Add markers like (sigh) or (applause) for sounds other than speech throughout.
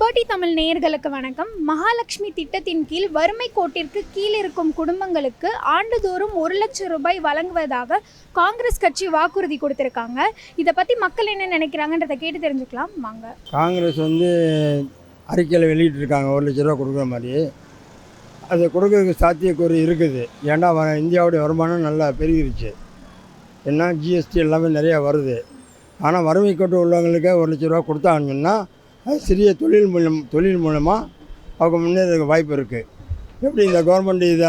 Liberty Tamil நேயர்களுக்கு வணக்கம். மகாலட்சுமி திட்டத்தின் கீழ் வறுமை கோட்டிற்கு கீழ் இருக்கும் குடும்பங்களுக்கு ஆண்டுதோறும் ஒரு லட்சம் ரூபாய் வழங்குவதாக காங்கிரஸ் கட்சி வாக்குறுதி கொடுத்திருக்காங்க. இதை பற்றி மக்கள் என்ன நினைக்கிறாங்கன்றதை கேட்டு தெரிஞ்சுக்கலாம். வாங்க. காங்கிரஸ் வந்து அறிக்கையில் வெளியிட்டிருக்காங்க. ஒரு லட்ச ரூபா கொடுக்குற மாதிரி. அது கொடுக்கறதுக்கு சாத்தியக்கூறு இருக்குது. ஏன்னா வ- இந்தியாவுடைய வருமானம் நல்லா பெருகிருச்சு. ஏன்னா ஜிஎஸ்டி எல்லாமே நிறையா வருது. ஆனால் வறுமை கோட்டு உள்ளவங்களுக்கு ஒரு லட்ச ரூபா கொடுத்தாங்கன்னா சிறிய தொழில் மூலம் தொழில் மூலமாக அவங்க முன்னேறதுக்கு வாய்ப்பு இருக்குது எப்படி இந்த கவர்மெண்ட் இது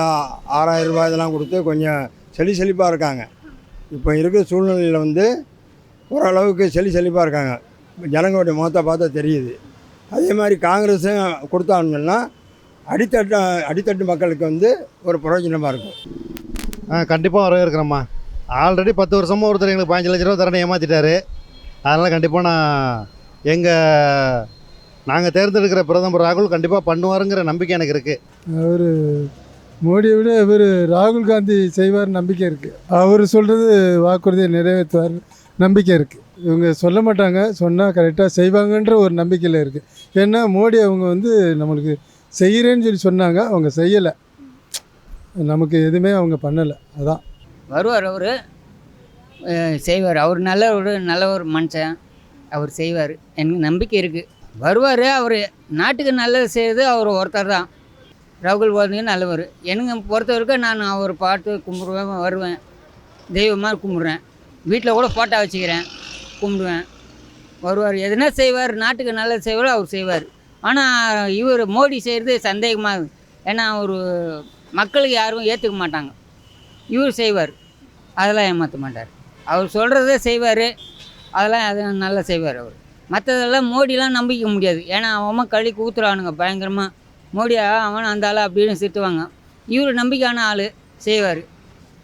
ஆறாயிரம் ரூபாய் இதெல்லாம் கொடுத்து கொஞ்சம் செழி செழிப்பாக இருக்காங்க. இப்போ இருக்கிற சூழ்நிலையில் வந்து ஓரளவுக்கு செழி செழிப்பாக இருக்காங்க. ஜனங்களுடைய முகத்தை பார்த்தா தெரியுது. அதே மாதிரி காங்கிரஸும் கொடுத்தாங்கன்னா அடித்தட்டு அடித்தட்டு மக்களுக்கு வந்து ஒரு பிரயோஜனமாக இருக்கும். ஆ கண்டிப்பாக வரவேற்கிறேம்மா. ஆல்ரெடி பத்து வருஷமாக ஒருத்தர் எங்களுக்கு பதினஞ்சு லட்ச ரூபா தரேன் ஏமாற்றிட்டாரு அதனால் கண்டிப்பாக நான் எங்கள் நாங்கள் தேர்ந்தெடுக்கிற பிரதமர் ராகுல் கண்டிப்பாக பண்ணுவாருங்கிற நம்பிக்கை எனக்கு இருக்குது அவர் மோடியை விட இவர் ராகுல் காந்தி செய்வார் நம்பிக்கை இருக்குது அவர் சொல்கிறது வாக்குறுதியை நிறைவேற்றுவார் நம்பிக்கை இருக்குது இவங்க சொல்ல மாட்டாங்க சொன்னால் கரெக்டாக செய்வாங்கன்ற ஒரு நம்பிக்கையில் இருக்குது ஏன்னா மோடி அவங்க வந்து நம்மளுக்கு செய்கிறேன்னு சொல்லி சொன்னாங்க அவங்க செய்யலை. நமக்கு எதுவுமே அவங்க பண்ணலை அதான். வருவார் அவர். செய்வார். அவர் நல்ல ஒரு நல்ல ஒரு மனுஷன். அவர் செய்வார். எனக்கு நம்பிக்கை இருக்குது வருவார் அவர் நாட்டுக்கு நல்லது செய்கிறது அவர் ஒருத்தர் தான். ராகுல் காந்தி நல்லவர். எனக்கு பொறுத்த வரைக்கும் நான் அவர் பார்த்து கும்பிடுவேன் வருவேன். தெய்வமாக கும்பிட்றேன். வீட்டில் கூட ஃபோட்டோ வச்சுக்கிறேன் கும்பிடுவேன். வருவார். எதுனா செய்வார் நாட்டுக்கு நல்லது செய்வார் அவர் செய்வார். ஆனால் இவர் மோடி செய்கிறது சந்தேகமாக ஏன்னா அவர் மக்களுக்கு யாரும் ஏற்றுக்க மாட்டாங்க. இவர் செய்வார். அதெல்லாம் ஏமாற்ற மாட்டார். அவர் சொல்கிறத செய்வார். அதெல்லாம் அது நல்லா செய்வார் அவர். மற்றதெல்லாம் மோடிலாம் நம்பிக்க முடியாது. ஏன்னா அவன் கழி கூத்துறானுங்க பயங்கரமாக மோடி அவன் அந்த ஆள் அப்படின்னு திட்டுவாங்க. இவர் நம்பிக்கையான ஆள் செய்வார்.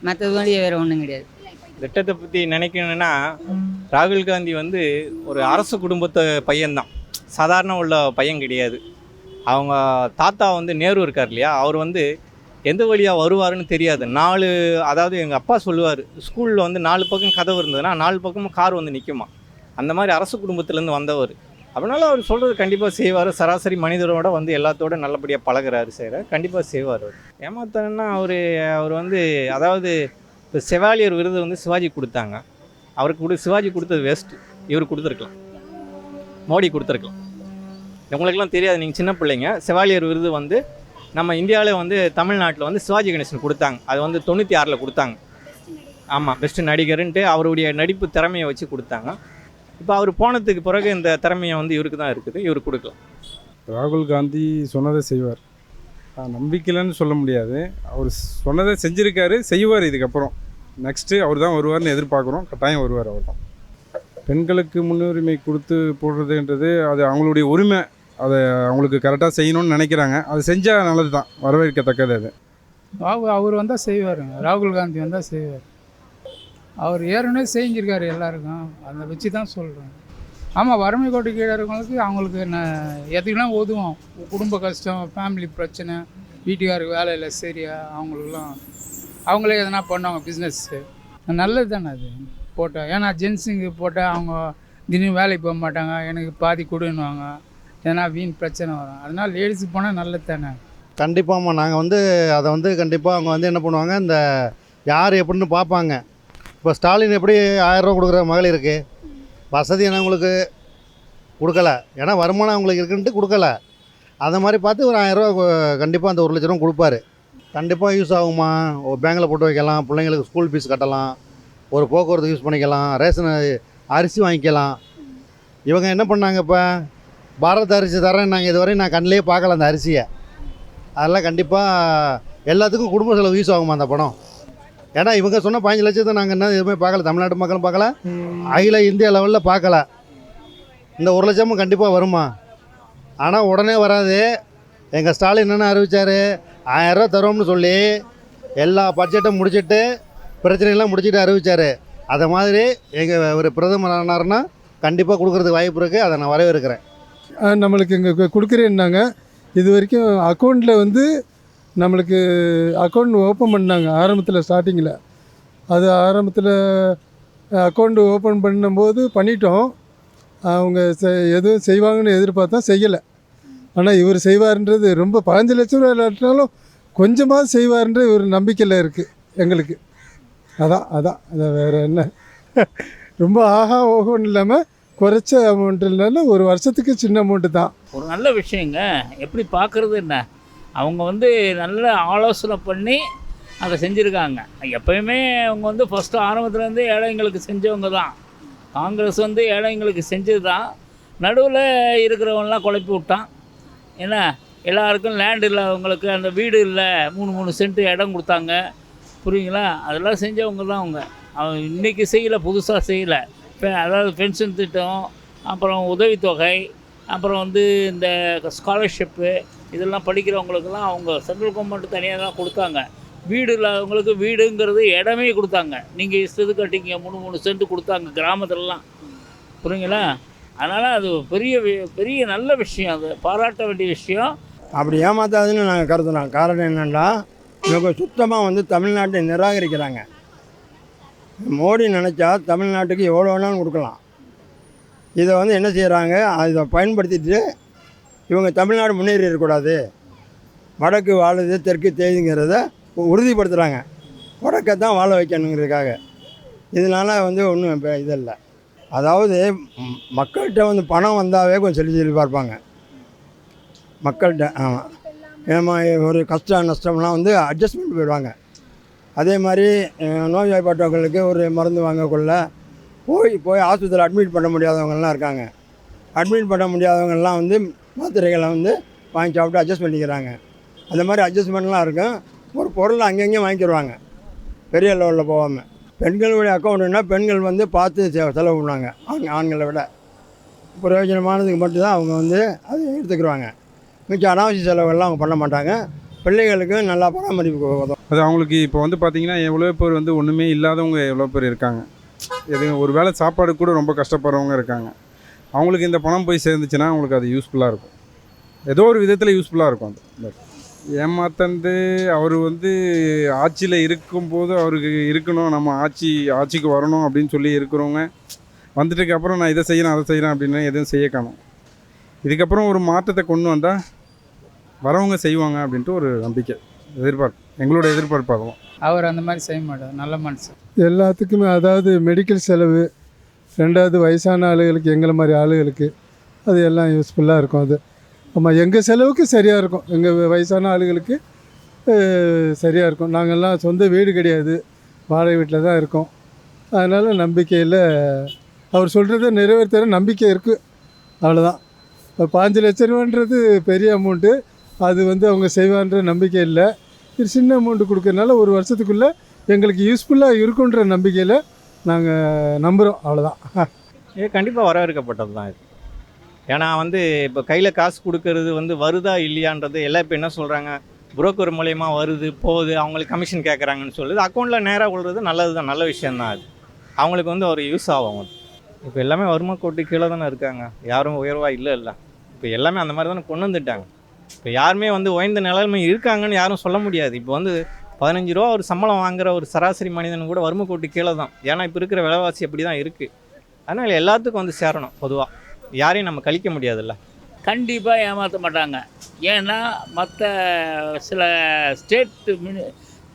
மற்றது வழி வேறு ஒன்றும் கிடையாது. திட்டத்தை பற்றி நினைக்கணும்னா ராகுல் காந்தி வந்து ஒரு அரசு குடும்பத்தை பையன்தான். சாதாரண உள்ள பையன் கிடையாது. அவங்க தாத்தா வந்து நேரு இருக்கார் இல்லையா? அவர் வந்து எந்த வழியாக வருவாருன்னு தெரியாது. நாலு அதாவது எங்கள் அப்பா சொல்லுவார் ஸ்கூலில் வந்து நாலு பக்கம் கதவு இருந்ததுன்னா நாலு பக்கமும் கார் வந்து நிற்குமா அந்த மாதிரி அரசு குடும்பத்துலேருந்து வந்தவர். அதனால் அவர் சொல்கிறது கண்டிப்பாக செய்வார். சராசரி மனிதரோட வந்து எல்லாத்தோட நல்லபடியாக பழகுறாரு செய்கிறார் கண்டிப்பாக செய்வார் அவர். ஏமாத்தனா அவர் அவர் வந்து அதாவது இப்போ செவாலியர் விருது வந்து சிவாஜி கொடுத்தாங்க. அவருக்கு கொடு சிவாஜி கொடுத்தது வேஸ்ட் இவர் கொடுத்துருக்கலாம். மோடி கொடுத்துருக்கலாம். உங்களுக்கெல்லாம் தெரியாது. நீங்கள் சின்ன பிள்ளைங்க. செவாலியர் விருது வந்து நம்ம இந்தியாவில் வந்து தமிழ்நாட்டில் வந்து சிவாஜி கணேசன் கொடுத்தாங்க. அது வந்து தொண்ணூற்றி ஆறில் கொடுத்தாங்க. ஆமாம் பெஸ்ட்டு நடிகருன்ட்டு அவருடைய நடிப்பு திறமையை வச்சு கொடுத்தாங்க. இப்போ அவர் போனதுக்கு பிறகு இந்த திறமையை வந்து இவருக்கு தான் இருக்குது. இவர் கொடுக்கலாம். ராகுல் காந்தி சொன்னதை செய்வார். நம்பிக்கையிலன்னு சொல்ல முடியாது. அவர் சொன்னதை செஞ்சுருக்காரு செய்வார் இதுக்கப்புறம். நெக்ஸ்ட்டு அவர் தான் வருவார்னு எதிர்பார்க்குறோம். கட்டாயம் வருவார் அவர் தான். பெண்களுக்கு முன்னுரிமை கொடுத்து போடுறதுன்றது அது அவங்களுடைய உரிமை. அதை அவங்களுக்கு கரெக்டாக செய்யணும்னு நினைக்கிறாங்க. அது செஞ்சால் நல்லது தான் வரவேற்கத்தக்கது அது. ராகுல் அவர் வந்தால் செய்வார் ராகுல் காந்தி வந்தால் செய்வார். அவர் ஏற்கனவே செஞ்சுருக்காரு எல்லாருக்கும். அதை வச்சு தான் சொல்கிறேன் ஆமாம் வறுமை கோட்டு கீழே இருக்கவங்களுக்கு அவங்களுக்கு நான் எதுக்கெல்லாம் உதவும் குடும்ப கஷ்டம் ஃபேமிலி பிரச்சனை வீட்டுக்காருக்கு வேலை இல்லை சரியா? அவங்களுக்குலாம் அவங்களே எதனா பண்ணுவாங்க பிஸ்னஸ்ஸு நல்லது தானே அது. போட்டால் ஏன்னா ஜென்ஸுங்க போட்டால் அவங்க திடீர்னு வேலைக்கு போக மாட்டாங்க. எனக்கு பாதி கொடுன்னுவாங்க. ஏன்னா வீண் பிரச்சனை வரும். அதனால் லேடிஸுக்கு போனால் நல்லது தானே? கண்டிப்பாம்மா நாங்கள் வந்து அதை வந்து கண்டிப்பாக அவங்க வந்து என்ன பண்ணுவாங்க இந்த யார் எப்படின்னு பார்ப்பாங்க. இப்போ ஸ்டாலின் எப்படி ஆயிரரூவா கொடுக்குற மகளிருக்கு வசதியானவங்களுக்கு கொடுக்கல. ஏன்னா வருமானம் அவங்களுக்கு இருக்குன்ட்டு கொடுக்கல. அதை மாதிரி பார்த்து ஒரு ஆயிரரூவா கண்டிப்பாக அந்த ஒரு லட்ச ரூபா கொடுப்பாரு. கண்டிப்பாக யூஸ் ஆகுமா? ஒரு பேங்கில் போட்டு வைக்கலாம். பிள்ளைங்களுக்கு ஸ்கூல் ஃபீஸ் கட்டலாம். ஒரு போக்குவரத்து யூஸ் பண்ணிக்கலாம். ரேஷன் அரிசி வாங்கிக்கலாம். இவங்க என்ன பண்ணாங்க இப்போ? பாரத் அரிசி தரேன் நாங்கள் இதுவரையும் நான் கண்ணிலே பார்க்கல அந்த அரிசியை. அதெல்லாம் கண்டிப்பாக எல்லாத்துக்கும் குடும்ப செலவு யூஸ் ஆகுமா அந்த பணம்? ஏன்னா இவங்க சொன்ன பதினஞ்சு லட்சத்தை நாங்கள் என்ன எதுவுமே பார்க்கல. தமிழ்நாட்டு மக்களும் பார்க்கல. அகில இந்திய லெவலில் பார்க்கல. இந்த ஒரு லட்சமும் கண்டிப்பாக வருமா? ஆனால் உடனே வராது. எங்கள் ஸ்டாலின் என்ன அறிவிச்சார். ஆயிரரூவா தரோம்னு சொல்லி எல்லா பட்ஜெட்டும் முடிச்சிட்டு பிரச்சனையெல்லாம் முடிச்சிட்டு அறிவிச்சார். அதை மாதிரி எங்கள் ஒரு பிரதமர் ஆனார்னா கண்டிப்பாக கொடுக்குறதுக்கு வாய்ப்பு இருக்குது அதை நான் வரவேற்கிறேன். நம்மளுக்கு இங்கே கொடுக்குறேன்னாங்க. இது வரைக்கும் அக்கௌண்ட்டில் வந்து நம்மளுக்கு அக்கௌண்ட் ஓப்பன் பண்ணாங்க ஆரம்பத்தில் ஸ்டார்டிங்கில் அது ஆரம்பத்தில் அக்கௌண்ட் ஓப்பன் பண்ணும்போது பண்ணிட்டோம். அவங்க செ எதுவும் செய்வாங்கன்னு எதிர்பார்த்தா செய்யலை. ஆனால் இவர் செய்வார்ன்றது ரொம்ப பதினஞ்சு லட்சம் ரூபா இல்லாட்டினாலும் கொஞ்சமாக செய்வார்ன்ற ஒரு நம்பிக்கையில் இருக்குது எங்களுக்கு. அதான் அதான். அதான் வேறு என்ன? (laughs) ரொம்ப ஆஹா ஓஹோன்னு இல்லாமல் குறைச்ச அமௌண்ட் இல்லைனாலும் ஒரு வருஷத்துக்கு சின்ன அமௌண்ட்டு தான். ஒரு நல்ல விஷயங்க. எப்படி பார்க்குறது என்ன? அவங்க வந்து நல்ல ஆலோசனை பண்ணி அதை செஞ்சுருக்காங்க. எப்பயுமே அவங்க வந்து ஃபஸ்ட்டு ஆரம்பத்துலேருந்து ஏழைங்களுக்கு செஞ்சவங்க தான். காங்கிரஸ் வந்து ஏழைங்களுக்கு செஞ்சது தான். நடுவில் இருக்கிறவங்களாம் குழப்பி விட்டான். என்ன? எல்லாருக்கும் லேண்ட் இல்லாதவங்களுக்கு அந்த வீடு இல்லை மூணு மூணு சென்ட் இடம் கொடுத்தாங்க. புரியுங்களா? அதெல்லாம் செஞ்சவங்க தான் அவங்க. அவங்க இன்றைக்கி செய்யலை புதுசாக செய்யலை. அதாவது பென்ஷன் திட்டம் அப்புறம் உதவித்தொகை அப்புறம் வந்து இந்த ஸ்காலர்ஷிப்பு இதெல்லாம் படிக்கிறவங்களுக்கெல்லாம் அவங்க சென்ட்ரல் கவர்மெண்ட் தனியாக தான் கொடுத்தாங்க. வீடு இல்லாதவங்களுக்கு வீடுங்கிறது இடமே கொடுத்தாங்க. நீங்கள் இஷ்டத்துக்கு கட்டிங்க மூணு மூணு சென்ட் கொடுத்தாங்க கிராமத்துலலாம். புரியுங்களா? அதனால் அது பெரிய பெரிய நல்ல விஷயம் அது. பாராட்ட வேண்டிய விஷயம். அப்படி ஏமாத்தாதுன்னு நாங்கள் கருதுறோம். காரணம் என்னென்னா இவங்க சுத்தமாக வந்து தமிழ்நாட்டை நிராகரிக்கிறாங்க. மோடி நினச்சா தமிழ்நாட்டுக்கு எவ்வளோ வேணாலும் கொடுக்கலாம். இதை வந்து என்ன செய்கிறாங்க அதை பயன்படுத்திட்டு இவங்க தமிழ்நாடு முன்னேறி இருக்கக்கூடாது வடக்கு வாழுது தெற்கு தேதிங்கிறத உறுதிப்படுத்துகிறாங்க வடக்கை தான் வாழ வைக்கணுங்கிறதுக்காக. இதனால் வந்து ஒன்றும் இப்போ இதல்ல. அதாவது மக்கள்கிட்ட வந்து பணம் வந்தாவே கொஞ்சம் சொல்லி சொல்லி பார்ப்பாங்க. மக்கள்கிட்ட ஆமாம் ஏமா ஒரு கஷ்டம் நஷ்டம்லாம் வந்து அட்ஜஸ்ட்மெண்ட் போயிடுவாங்க. அதே மாதிரி நோய்வாய்ப்பட்டவங்களுக்கு ஒரு மருந்து வாங்கக்குள்ள போய் போய் ஆஸ்பத்திரியில் அட்மிட் பண்ண முடியாதவங்கள்லாம் இருக்காங்க. அட்மிட் பண்ண முடியாதவங்கள்லாம் வந்து மாத்திரைகளை வந்து வாங்கி சாப்பிட்டு அட்ஜஸ்ட் பண்ணிக்கிறாங்க. அந்த மாதிரி அட்ஜஸ்ட்மெண்ட்லாம் இருக்கும். ஒரு பொருள் அங்கங்கே வாங்கிக்கிடுவாங்க பெரிய லெவலில் போகாமல் பெண்களுடைய அக்கௌண்ட்டுனா பெண்கள் வந்து பார்த்து செ- செலவு பண்ணுவாங்க. ஆண் ஆண்களை விட. பிரயோஜனமானதுக்கு மட்டும்தான் அவங்க வந்து அதை எடுத்துக்கிடுவாங்க மிச்சம் அனாவசிய செலவுகள்லாம் அவங்க பண்ண மாட்டாங்க. பிள்ளைகளுக்கு நல்லா பராமரிப்பு உதவும் அது அவங்களுக்கு இப்போ வந்து பார்த்தீங்கன்னா எவ்வளோ பேர் வந்து ஒன்றுமே இல்லாதவங்க எவ்வளோ பேர் இருக்காங்க. எது ஒரு வேளை சாப்பாடு கூட ரொம்ப கஷ்டப்படுறவங்க இருக்காங்க. அவங்களுக்கு இந்த பணம் போய் சேர்ந்துச்சுன்னா அவங்களுக்கு அது யூஸ்ஃபுல்லாக இருக்கும். ஏதோ ஒரு விதத்தில் யூஸ்ஃபுல்லாக இருக்கும் அது. ஏமாத்தந்து அவர் வந்து ஆட்சியில் இருக்கும்போது அவருக்கு இருக்கணும் நம்ம ஆட்சி ஆட்சிக்கு வரணும் அப்படின்னு சொல்லி இருக்கிறவங்க வந்துட்டுக்கு அப்புறம் நான் இதை செய்யணும் அதை செய்கிறேன் அப்படின்னு எதுவும் செய்ய காணும். இதுக்கப்புறம் ஒரு மாற்றத்தை கொண்டு வந்தால் வரவங்க செய்வாங்க அப்படின்ட்டு ஒரு நம்பிக்கை எதிர்பார்ப்பு. எங்களோட எதிர்பார்ப்பு அதுவும் அவர் அந்த மாதிரி செய்ய மாட்டார். நல்ல மனுஷன். எல்லாத்துக்குமே அதாவது மெடிக்கல் செலவு ரெண்டாவது வயசான ஆளுகளுக்கு எங்களை மாதிரி ஆளுகளுக்கு அது எல்லாம் யூஸ்ஃபுல்லாக இருக்கும் அது. ஆமாம் எங்கள் செலவுக்கு சரியாக இருக்கும். எங்கள் வயசான ஆளுகளுக்கு சரியாக இருக்கும். நாங்கள்லாம் சொந்த வீடு கிடையாது. வாடகை வீட்டில் தான் இருக்கோம். அதனால் நம்பிக்கையில் அவர் சொல்கிறத நிறைவேற்றுற நம்பிக்கை இருக்குது அவ்வளோதான் இப்போ பாஞ்சு லட்ச ரூபான்றது பெரிய அமௌண்ட்டு அது வந்து அவங்க செய்வான்ற நம்பிக்கை இல்லை. இது சின்ன அமௌண்ட்டு கொடுக்கறனால ஒரு வருஷத்துக்குள்ளே எங்களுக்கு யூஸ்ஃபுல்லாக இருக்குன்ற நம்பிக்கையில் நாங்கள் நம்புகிறோம் அவ்வளோதான் இது கண்டிப்பாக வரவேற்கப்பட்டது தான் இது. ஏன்னா வந்து இப்போ கையில் காசு கொடுக்கறது வந்து வருதா இல்லையான்றது எல்லாம் இப்போ என்ன சொல்கிறாங்க புரோக்கர் மூலயமா வருது போகுது அவங்களுக்கு கமிஷன் கேட்குறாங்கன்னு சொல்லுது. அக்கௌண்ட்டில் நேராக விழுறது நல்லது தான் நல்ல விஷயந்தான் அது. அவங்களுக்கு வந்து ஒரு யூஸ் ஆகும் இப்போ எல்லாமே வறுமை கோட்டு கீழே தானே இருக்காங்க. யாரும் உயர்வாக இல்லை இல்லை. இப்போ எல்லாமே அந்த மாதிரி தானே கொண்டு வந்துட்டாங்க. இப்போ யாருமே வந்து உயர்ந்த நிலைமை இருக்காங்கன்னு யாரும் சொல்ல முடியாது. இப்போ வந்து பதினஞ்சு ரூபா ஒரு சம்பளம் வாங்குற ஒரு சராசரி மனிதன் கூட வறுமை கோட்டு கீழே தான். ஏன்னா இப்போ இருக்கிற விலைவாசி அப்படி தான் இருக்குது அதனால் எல்லாத்துக்கும் வந்து சேரணும் பொதுவாக யாரையும் நம்ம கழிக்க முடியாதுல்ல. கண்டிப்பாக ஏமாற்ற மாட்டாங்க. ஏன்னா மற்ற சில ஸ்டேட் மினி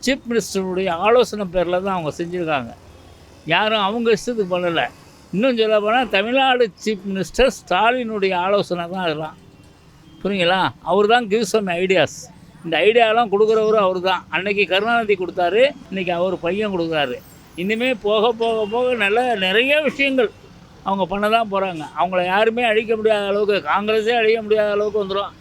சீஃப் மினிஸ்டருடைய ஆலோசனை பேரில் தான் அவங்க செஞ்சுருக்காங்க. யாரும் அவங்க இஷ்டத்துக்கு பண்ணலை. இன்னும் சொல்ல போனால் தமிழ்நாடு சீஃப் மினிஸ்டர் ஸ்டாலினுடைய ஆலோசனை தான் அதெல்லாம். புரியுங்களா? அவர் தான் கிவ் சம் ஐடியாஸ் இந்த ஐடியாலாம் கொடுக்குறவரும் அவர் தான் அன்னைக்கு கருணாநிதி கொடுத்தாரு இன்றைக்கி அவர் பையன் கொடுக்குறாரு. இனிமேல் போக போக போக நல்ல நிறைய விஷயங்கள் அவங்க பண்ண தான் போகிறாங்க அவங்கள யாருமே அழிக்க முடியாத அளவுக்கு காங்கிரஸே அழிக்க முடியாத அளவுக்கு வந்துடும்